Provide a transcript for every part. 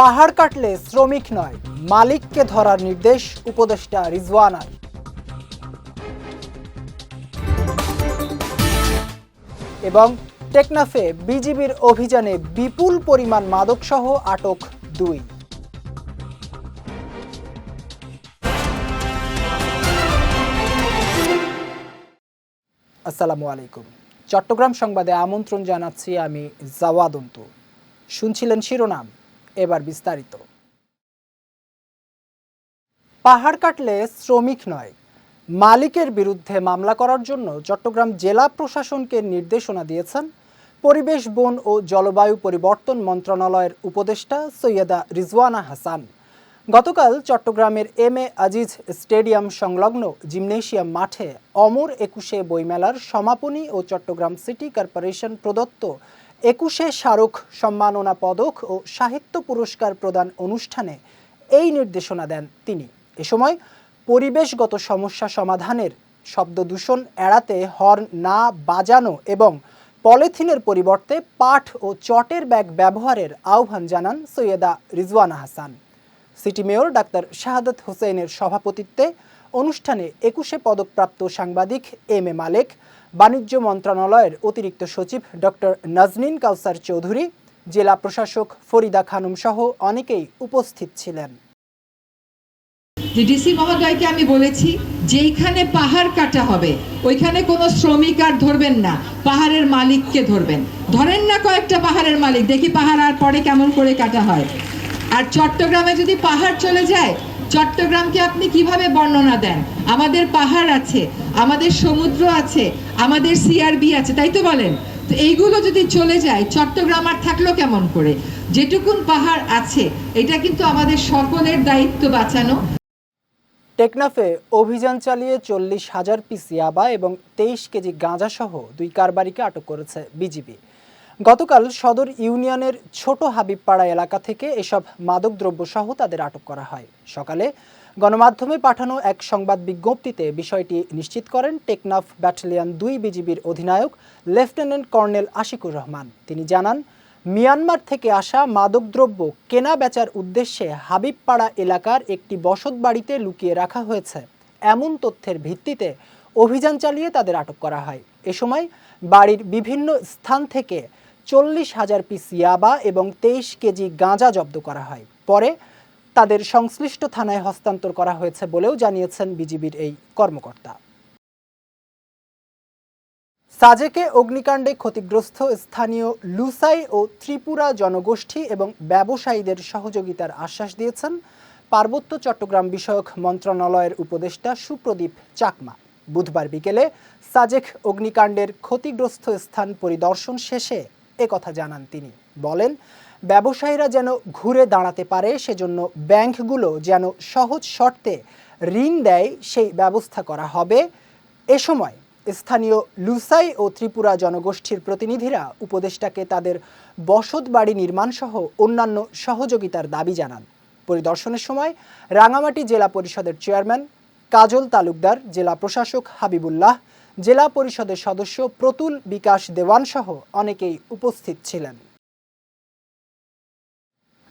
পাহাড় কাটলে শ্রমিক নয়, মালিককে ধরার নির্দেশ উপদেষ্টা রিজওয়ানার এবং টেকনাফে বিজিবির অভিযানে বিপুল পরিমাণ মাদকসহ আটক দুই। আসসালামু আলাইকুম। চট্টগ্রাম সংবাদে আমন্ত্রণ জানাচ্ছি আমি জাওয়াদন্ত শুনছিলেন শিরোনাম। এবার বিস্তারিত। পাহাড় কাটলে শ্রমিক নয়, মালিকের বিরুদ্ধে মামলা করার জন্য চট্টগ্রাম জেলা প্রশাসনকে নির্দেশনা দিয়েছেন পরিবেশ, বন ও জলবায়ু পরিবর্তন মন্ত্রণালয়ের উপদেষ্টা সৈয়দা রিজওয়ানা হাসান। গতকাল চট্টগ্রামের এম এ আজিজ স্টেডিয়াম সংলগ্ন জিমনেশিয়াম মাঠে অমর একুশে বইমেলার সমাপনী ও চট্টগ্রাম সিটি কর্পোরেশন প্রদত্ত একুশে স্মারক সম্মাননা পদক ও সাহিত্য পুরস্কার প্রদান অনুষ্ঠানে এই নির্দেশনা দেন তিনি। এ সময় পরিবেশগত সমস্যা সমাধানের শব্দ দূষণ এড়াতে হর্ন না বাজানো এবং পলিথিনের পরিবর্তে পাট ও চটের ব্যাগ ব্যবহারের আহ্বান জানান Syeda Rizwana Hasan city mayor doctor Shahadat হোসেনের সভাপতিত্বে অনুষ্ঠানে একুশে পদকপ্রাপ্ত সাংবাদিক এম এ মালেক বাণিজ্য মন্ত্রণালয়ের অতিরিক্ত সচিব ডক্টর নাজনীন কাউসার চৌধুরী, জেলা প্রশাসক ফরিদা খানুম সহ অনেকেই উপস্থিত ছিলেন। ডিসি মহোদয়কে আমি বলেছি, যেইখানে পাহাড় কাটা হবে, ওইখানে কোনো শ্রমিক আর ধরবেন না, পাহাড়ের মালিককে ধরবেন। ধরেন না কয়েকটা পাহাড়ের মালিক, দেখি পাহাড় আর পরে কেমন করে কাটা হয়। আর চট্টগ্রামে যদি পাহাড় চলে যায় চট্টগ্রামকে আপনি কীভাবে বর্ণনা দেন? আমাদের পাহাড় আছে, আমাদের সমুদ্র আছে, আমাদের সিআরবি আছে, তাই তো বলেন? তো এইগুলো যদি চলে যায়, চট্টগ্রাম আর থাকল কেমন করে? যেটুকুন পাহাড় আছে, এটা কিন্তু আমাদের সকলের দায়িত্ব বাঁচানো। টেকনাফে অভিযান চালিয়ে চল্লিশ হাজার পিস ইয়াবা এবং তেইশ কেজি গাঁজাসহ দুই কারবারিকে আটক করেছে বিজিবি। গতকাল সদর ইউনিয়নের ছোট হাবিবপাড়া এলাকা থেকে এসব মাদকদ্রব্য সহ তাদের আটক করা হয়। সকালে গণমাধ্যমে পাঠানো এক সংবাদ বিজ্ঞপ্তিতে বিষয়টি নিশ্চিত করেন টেকনাফ ব্যাটালিয়ন দুই বিজিবির অধিনায়ক লেফটেন্যান্ট কর্নেল আশিকুর রহমান। তিনি জানান, মিয়ানমার থেকে আসা মাদকদ্রব্য কেনা বেচার উদ্দেশ্যে হাবিবপাড়া এলাকার একটি বসত বাড়িতে লুকিয়ে রাখা হয়েছে। এমন তথ্যের ভিত্তিতে অভিযান চালিয়ে তাদের আটক করা হয়। এ সময় বাড়ির বিভিন্ন স্থান থেকে চল্লিশ হাজার পিস ইয়াবা এবং তেইশ কেজি গাঁজা জব্দ করা হয়। পরে তাদের সংশ্লিষ্ট থানায় হস্তান্তর করা হয়েছে বলেও জানিয়েছেন বিজিবির এই কর্মকর্তা। সাজেকে অগ্নিকাণ্ডে ক্ষতিগ্রস্ত স্থানীয় লুসাই ও ত্রিপুরা জনগোষ্ঠী এবং ব্যবসায়ীদের সহযোগিতার আশ্বাস দিয়েছেন পার্বত্য চট্টগ্রাম বিষয়ক মন্ত্রণালয়ের উপদেষ্টা সুপ্রদীপ চাকমা। বুধবার বিকেলে সাজেক অগ্নিকাণ্ডের ক্ষতিগ্রস্ত স্থান পরিদর্শন শেষে একথা জানান তিনি। বলেন, ব্যবসায়ীরা যেন ঘুরে দাঁড়াতে পারে, সেজন্য ব্যাংকগুলো যেন সহজ শর্তে ঋণ দেয়, সেই ব্যবস্থা করা হবে। এ সময় স্থানীয় লুসাই ও ত্রিপুরা জনগোষ্ঠীর প্রতিনিধিরা উপদেষ্টাকে তাদের বসত বাড়ি নির্মাণ সহ অন্যান্য সহযোগিতার দাবি জানান। পরিদর্শনের সময় রাঙামাটি জেলা পরিষদের চেয়ারম্যান, কাজল তালুকদার, জেলা প্রশাসক হাবিবুল্লাহ জেলা পরিষদের সদস্য প্রতুল বিকাশ দেওয়ান সহ অনেকেই উপস্থিত ছিলেন।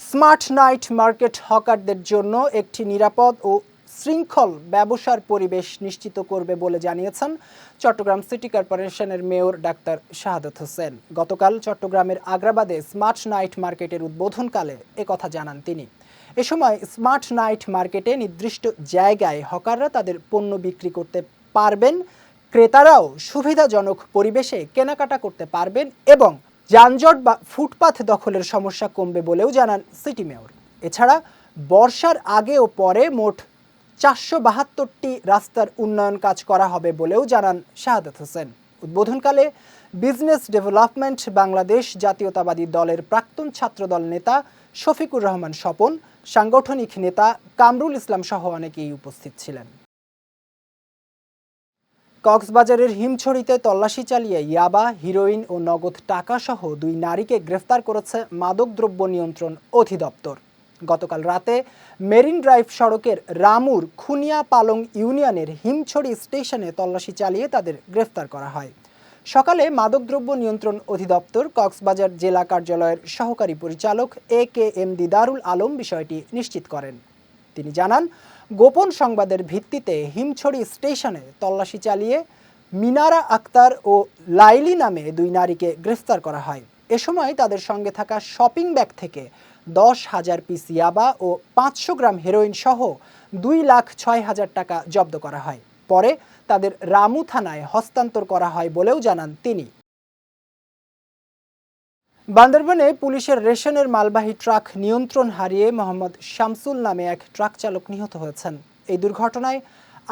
স্মার্ট নাইট মার্কেট হকারদের জন্য একটি নিরাপদ ও শৃঙ্খল ব্যবসার পরিবেশ নিশ্চিত করবে বলে জানিয়েছেন চট্টগ্রাম সিটি কর্পোরেশনের মেয়র ডাক্তার শাহাদত হোসেন। গতকাল চট্টগ্রামের আগ্রাবাদে স্মার্ট নাইট মার্কেটের উদ্বোধনকালে একথা জানান তিনি। এ সময় স্মার্ট নাইট মার্কেটে নির্দিষ্ট জায়গায় হকাররা তাদের পণ্য বিক্রি করতে পারবেন ক্রেতারাও সুবিধাজনক পরিবেশে কেনাকাটা করতে পারবেন এবং যানজট বা ফুটপাথ দখলের সমস্যা কমবে বলেও জানান সিটি মেয়র। এছাড়া বর্ষার আগে ও পরে মোট চারশো বাহাত্তরটি রাস্তার উন্নয়ন কাজ করা হবে বলেও জানান শাহাদত হোসেন। উদ্বোধনকালে বিজনেস ডেভেলপমেন্ট বাংলাদেশ জাতীয়তাবাদী দলের প্রাক্তন ছাত্রদল নেতা শফিকুর রহমান স্বপন, সাংগঠনিক নেতা কামরুল ইসলাম সহ অনেকেই উপস্থিত ছিলেন। কক্সবাজারের হিমছড়িতে তল্লাশি চালিয়ে ইয়াবা, হিরোইন ও নগদ টাকা সহ দুই নারীকে গ্রেফতার করেছে মাদকদ্রব্য নিয়ন্ত্রণ অধিদপ্তর। গতকাল রাতে মেরিন ড্রাইভ সড়কের রামুর খুনিয়া পালং ইউনিয়নের হিমছড়ি স্টেশনে তল্লাশি চালিয়ে তাদের গ্রেফতার করা হয়। সকালে মাদকদ্রব্য নিয়ন্ত্রণ অধিদপ্তর, কক্সবাজার জেলা কার্যালয়ের সহকারী পরিচালক A K M Didarul Alam বিষয়টি নিশ্চিত করেন। তিনি জানান গোপন সংবাদের ভিত্তিতে হিমছড়ি স্টেশনে তল্লাশি চালিয়ে মিনারা আক্তার ও লাইলি নামে দুই নারীকে গ্রেফতার করা হয়। এ সময় তাদের সঙ্গে থাকা শপিং ব্যাগ থেকে দশ হাজার পিস ইয়াবা ও পাঁচশো গ্রাম হেরোইন সহ দুই লাখ ছয় হাজার টাকা জব্দ করা হয়। পরে তাদের রামু থানায় হস্তান্তর করা হয় বলেও জানান তিনি। বান্দরবানে পুলিশের রেশনের মালবাহী ট্রাক নিয়ন্ত্রণ হারিয়ে মোহাম্মদ শামসুল নামে এক ট্রাক চালক নিহত হয়েছেন। এই দুর্ঘটনায়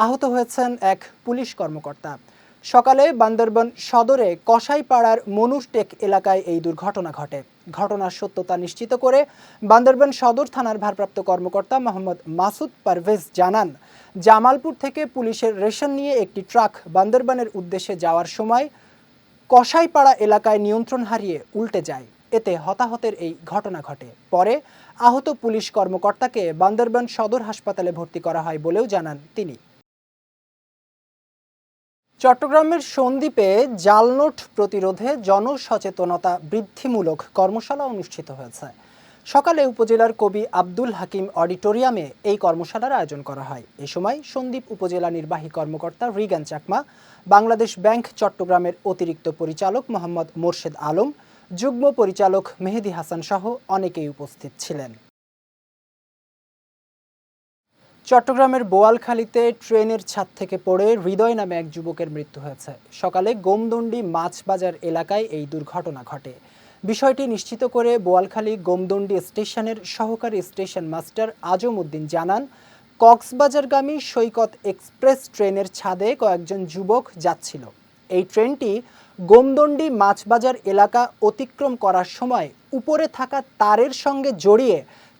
আহত হয়েছেন এক পুলিশ কর্মকর্তা। সকালে বান্দরবন সদরে কসাইপাড়ার মনুষ্টেক এলাকায় এই দুর্ঘটনা ঘটে। ঘটনার সত্যতা নিশ্চিত করে বান্দরবান সদর থানার ভারপ্রাপ্ত কর্মকর্তা মোহাম্মদ মাসুদ পারভেজ জানান, জামালপুর থেকে পুলিশের রেশন নিয়ে একটি ট্রাক বান্দরবানের উদ্দেশ্যে যাওয়ার সময় কসাইপাড়া এলাকায় নিয়ন্ত্রণ হারিয়ে উল্টে যায়। এতে হতাহতের এই ঘটনা ঘটে। পরে আহত পুলিশ কর্মকর্তাকে বান্দরবান সদর হাসপাতালে ভর্তি করা হয় বলেও জানান তিনি। চট্টগ্রামের সন্দ্বীপে জালনোট প্রতিরোধে জনসচেতনতা বৃদ্ধিমূলক কর্মশালা অনুষ্ঠিত হয়েছে। সকালে উপজেলার কবি আব্দুল হাকিম অডিটোরিয়ামে এই কর্মশালার আয়োজন করা হয়। এ সময় সন্দ্বীপ উপজেলা নির্বাহী কর্মকর্তা রিগান চাকমা, বাংলাদেশ ব্যাংক চট্টগ্রামের অতিরিক্ত পরিচালক মোহাম্মদ মোর্শেদ আলম, যুগ্ম পরিচালক মেহেদি হাসান সহ অনেকেই উপস্থিত ছিলেন। চট্টগ্রামের বোয়ালখালীতে ট্রেনের ছাদ থেকে পড়ে হৃদয় নামে এক যুবকের মৃত্যু হয়েছে। সকালে গোমদণ্ডি মাছ বাজার এলাকায় এই দুর্ঘটনা ঘটে। বিষয়টি নিশ্চিত করে বোয়ালখালী গোমদণ্ডি স্টেশনের সহকারী স্টেশন মাস্টার আজম উদ্দিন জানান, কক্সবাজারগামী সৈকত এক্সপ্রেস ট্রেনের ছাদে কয়েকজন যুবক যাচ্ছিল। এই ট্রেনটি গোমদণ্ডি মাছবাজার এলাকা অতিক্রম করার সময় উপরে থাকা তারের সঙ্গে জড়িয়ে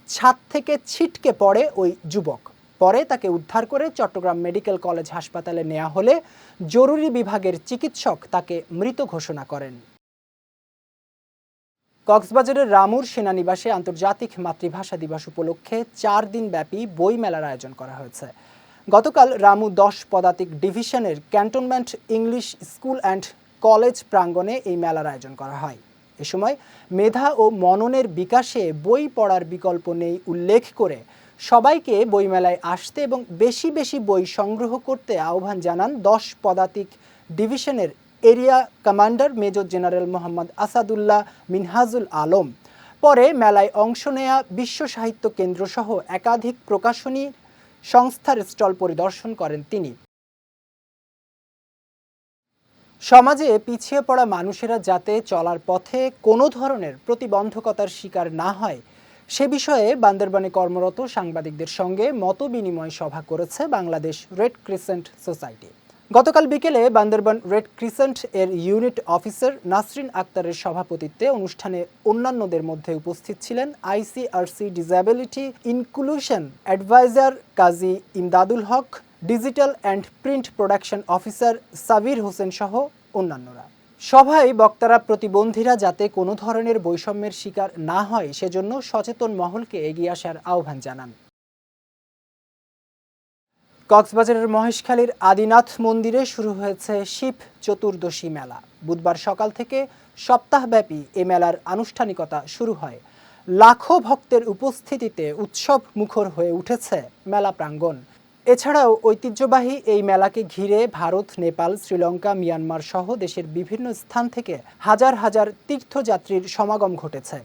ছাদ থেকে ছিটকে পড়ে ওই যুবক। পরে তাকে উদ্ধার করে চট্টগ্রাম মেডিকেল কলেজ হাসপাতালে নেওয়া হলে জরুরি বিভাগের চিকিৎসক তাকে মৃত ঘোষণা করেন। কক্সবাজারের রামুর সেনানিবাসে আন্তর্জাতিক মাতৃভাষা দিবস উপলক্ষে চার দিন ব্যাপী বই মেলার আয়োজন করা হয়েছে। গতকাল রামু দশ পদাতিক ডিভিশনের cantonment English school and college প্রাঙ্গণে এই মেলার আয়োজন করা হয়। এ সময় মেধা ও মননের বিকাশে বই পড়ার বিকল্প নেই উল্লেখ করে সবাইকে বইমেলায় আসতে এবং বেশি বেশি বই সংগ্রহ করতে আহ্বান জানান দশ পদাতিক ডিভিশনের area commander major general Mohammad Asadullah Minhajul Alam. পরে মেলায় অংশ নেয়া বিশ্ব সাহিত্য কেন্দ্র সহ একাধিক প্রকাশনী সংস্থার স্টল পরিদর্শন করেন তিনি। সমাজে পিছিয়ে পড়া মানুষেরা যাতে চলার পথে কোনো ধরনের প্রতিবন্ধকতার শিকার না হয়, সে বিষয়ে বান্দরবানে কর্মরত সাংবাদিকদের সঙ্গে মত বিনিময় সভা করেছে বাংলাদেশ রেড ক্রিসেন্ট সোসাইটি। গতকাল বিকেলে বান্দরবান রেড ক্রিসেন্ট এর ইউনিট অফিসার নাসরিন আক্তারের সভাপতিত্বে অনুষ্ঠানে অন্যান্যদের মধ্যে উপস্থিত ছিলেন ICRC disability inclusion adviser Kazi Imdadul Haque, digital and print production officer Sabir Hossain সহ অন্যান্যরা। সভায় বক্তারা প্রতিবন্ধীরা যাতে কোনো ধরনের বৈষম্যের শিকার না হয়, সেজন্য সচেতন মহলকে এগিয়ে আসার আহ্বান জানান। কক্সবাজারের মহেশখালীর আদিনাথ মন্দিরে শুরু হয়েছে শিব চতুর্দশী মেলা। বুধবার সকাল থেকে সপ্তাহব্যাপী এ মেলার আনুষ্ঠানিকতা শুরু হয়। লাখো ভক্তের উপস্থিতিতে উৎসব মুখর হয়ে উঠেছে মেলা প্রাঙ্গণ। এছাড়াও ঐতিহ্যবাহী এই মেলাকে ঘিরে ভারত, নেপাল, শ্রীলঙ্কা, মিয়ানমার সহ দেশের বিভিন্ন স্থান থেকে হাজার হাজার তীর্থযাত্রীর সমাগম ঘটেছে।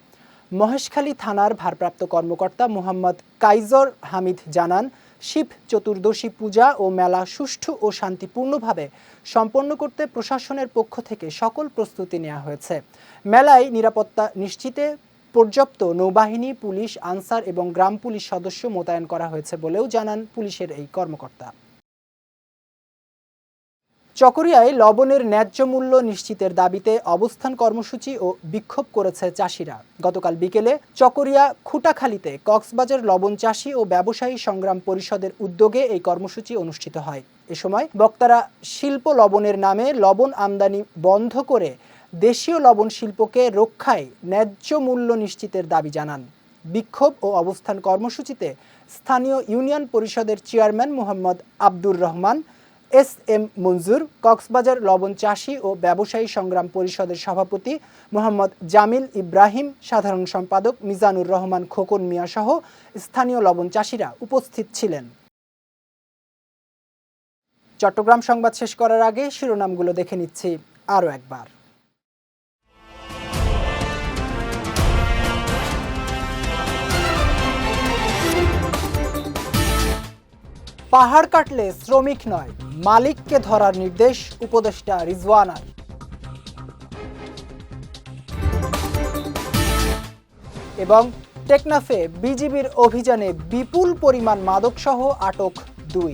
মহেশখালী থানার ভারপ্রাপ্ত কর্মকর্তা মোহাম্মদ কাইজর হামিদ জানান শিব চতুর্দশী পূজা ও মেলা সুষ্ঠু ও শান্তিপূর্ণভাবে সম্পন্ন করতে প্রশাসনের পক্ষ থেকে সকল প্রস্তুতি নেওয়া হয়েছে। মেলায় নিরাপত্তা নিশ্চিতে পর্যাপ্ত নৌবাহিনী, পুলিশ, আনসার এবং গ্রাম পুলিশ সদস্য মোতায়েন করা হয়েছে বলেও জানান পুলিশের এই কর্মকর্তা। চকরিয়ায় লবণের ন্যায্য মূল্য নিশ্চিতের দাবিতে অবস্থান কর্মসূচি ও বিক্ষোভ করেছে চাষিরা। গতকাল বিকেলে চকরিয়া খুটাখালীতে কক্সবাজার লবণ চাষী ও ব্যবসায়ী সংগ্রাম পরিষদের উদ্যোগে এই কর্মসূচি অনুষ্ঠিত হয়। এ সময় বক্তারা শিল্প লবণের নামে লবণ আমদানি বন্ধ করে দেশীয় লবণ শিল্পকে রক্ষায় ন্যায্য মূল্য নিশ্চিতের দাবি জানান। বিক্ষোভ ও অবস্থান কর্মসূচিতে স্থানীয় ইউনিয়ন পরিষদের chairman Mohammad Abdur Rahman S M Manzur, Cox's Bazar লবণ চাষী ও ব্যবসায়ী সংগ্রাম পরিষদের সভাপতি মোহাম্মদ জামিল ইব্রাহিম, সাধারণ সম্পাদক মিজানুর রহমান খোকন মিয়া সহ স্থানীয় লবণ চাষিরা উপস্থিত ছিলেন। চট্টগ্রাম সংবাদ শেষ করার আগে শিরোনামগুলো দেখে নিচ্ছি আরও একবার। পাহাড় কাটলে শ্রমিক নয় মালিককে ধরার নির্দেশ উপদেষ্টা রিজওয়ানার এবং টেকনাফে বিজিবির অভিযানে বিপুল পরিমাণ মাদকসহ আটক দুই।